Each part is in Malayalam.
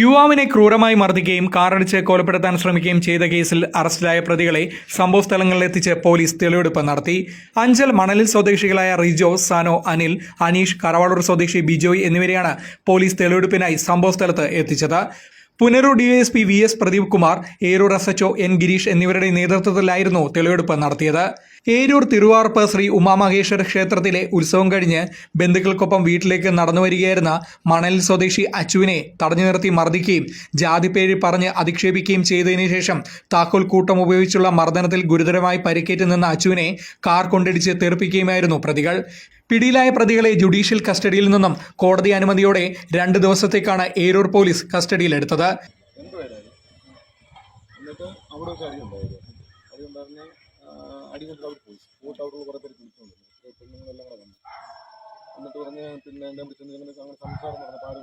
യുവാവിനെ ക്രൂരമായി മർദ്ദിക്കുകയും കാറടിച്ച് കൊലപ്പെടുത്താൻ ശ്രമിക്കുകയും ചെയ്ത കേസിൽ അറസ്റ്റിലായ പ്രതികളെ സംഭവസ്ഥലങ്ങളിലെത്തിച്ച് പോലീസ് തെളിവെടുപ്പ് നടത്തി. അഞ്ചൽ മണലിൽ സ്വദേശികളായ റിജോ സാനോ അനിൽ അനീഷ് കറവാളൂർ സ്വദേശി ബിജോയ് എന്നിവരെയാണ് പോലീസ് തെളിവെടുപ്പിനായി സംഭവസ്ഥലത്ത് എത്തിച്ചത്. Punalur DYSP V S Pradeep Kumar Eroor S HO N Girish എന്നിവരുടെ നേതൃത്വത്തിലായിരുന്നു തെളിവെടുപ്പ് നടത്തിയത്. ഏരൂർ തിരുവാർപ്പ് ശ്രീ ഉമാമഹേശ്വര ക്ഷേത്രത്തിലെ ഉത്സവം കഴിഞ്ഞ് ബന്ധുക്കൾക്കൊപ്പം വീട്ടിലേക്ക് നടന്നു വരികയായിരുന്ന മണലിൽ സ്വദേശി അച്ചുവിനെ തടഞ്ഞു നിർത്തി മർദ്ദിക്കുകയും ജാതിപ്പേര് പറഞ്ഞ് അധിക്ഷേപിക്കുകയും ചെയ്തതിനു ശേഷം താക്കോൽ കൂട്ടം ഉപയോഗിച്ചുള്ള മർദ്ദനത്തിൽ ഗുരുതരമായി പരിക്കേറ്റ് നിന്ന അച്ചുവിനെ കാർ കൊണ്ടിടിച്ച് തെറിപ്പിക്കുകയുമായിരുന്നു പ്രതികൾ. പിടിയിലായ പ്രതികളെ ജുഡീഷ്യൽ കസ്റ്റഡിയിൽ നിന്നും കോടതി അനുമതിയോടെ രണ്ട് ദിവസത്തേക്കാണ് ഏരൂർ പോലീസ് കസ്റ്റഡിയിലെടുത്തത് എന്നിട്ട് പറഞ്ഞ് പിന്നെ എന്നെ അങ്ങനെ സംസാരം നടന്ന. പാട്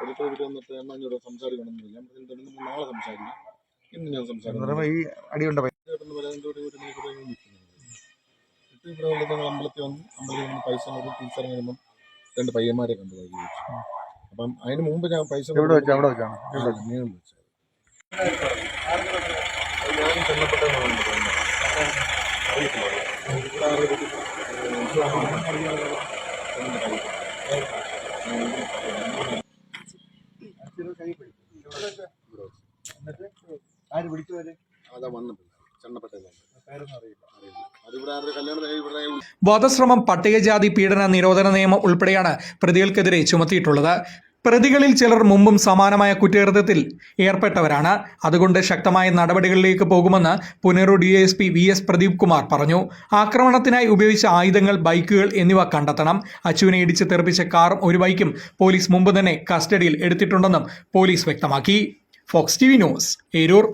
ഒരിക്കൽ ഇവിടെ വന്നിട്ട് എണ്ണ അഞ്ഞൂറ് സംസാരിക്കണമെന്നില്ല ഞാൻ പറഞ്ഞു "എന്തുകൊണ്ട് നാളെ സംസാരിക്കാം ഇന്ന് ഞാൻ സംസാരിക്കാം ഈ അടിയുണ്ട? ചേട്ടന് വരാൻ ഒരു ഒരു മണിക്കൂർ നിൽക്കുന്നുണ്ട് എന്നിട്ട് ഇവിടെ ഉള്ളത് ഞങ്ങൾ അമ്പലത്തിൽ വന്നു അമ്പലത്തിൽ വന്ന് പൈസ കൊടുത്ത് തിരിച്ചറിഞ്ഞ് കഴിയുമ്പം രണ്ട് പയ്യന്മാരെ കണ്ടു കൈ വെച്ചു? അപ്പം അതിന് മുമ്പ് ഞാൻ പൈസ എവിടെ വെച്ചാ അവിടെ വെച്ചാണ്? നീളം വെച്ചത് ഞാനും പറയുന്നത് അറിയത്തില്ല ആര് പിടിച്ചവര് അതാ വന്നിട്ടില്ല. വധശ്രമം പട്ടികജാതി പീഡന നിരോധന നിയമം ഉൾപ്പെടെയാണ് പ്രതികൾക്കെതിരെ ചുമത്തിയിട്ടുള്ളത് പ്രതികളിൽ ചിലർ മുമ്പും സമാനമായ കുറ്റകൃത്യത്തിൽ ഏർപ്പെട്ടവരാണ്. അതുകൊണ്ട് ശക്തമായ നടപടികളിലേക്ക് പോകുമെന്ന് പുനരു D S P V S Pradeep Kumar പറഞ്ഞു. ആക്രമണത്തിനായി ഉപയോഗിച്ച ആയുധങ്ങൾ ബൈക്കുകൾ എന്നിവ കണ്ടെത്തണം. അച്ചുവിനെ ഇടിച്ച് തെറിപ്പിച്ച കാറും ഒരു ബൈക്കും പോലീസ് മുമ്പ് തന്നെ കസ്റ്റഡിയിൽ എടുത്തിട്ടുണ്ടെന്നും പോലീസ് വ്യക്തമാക്കി. Fox T V news Eroor.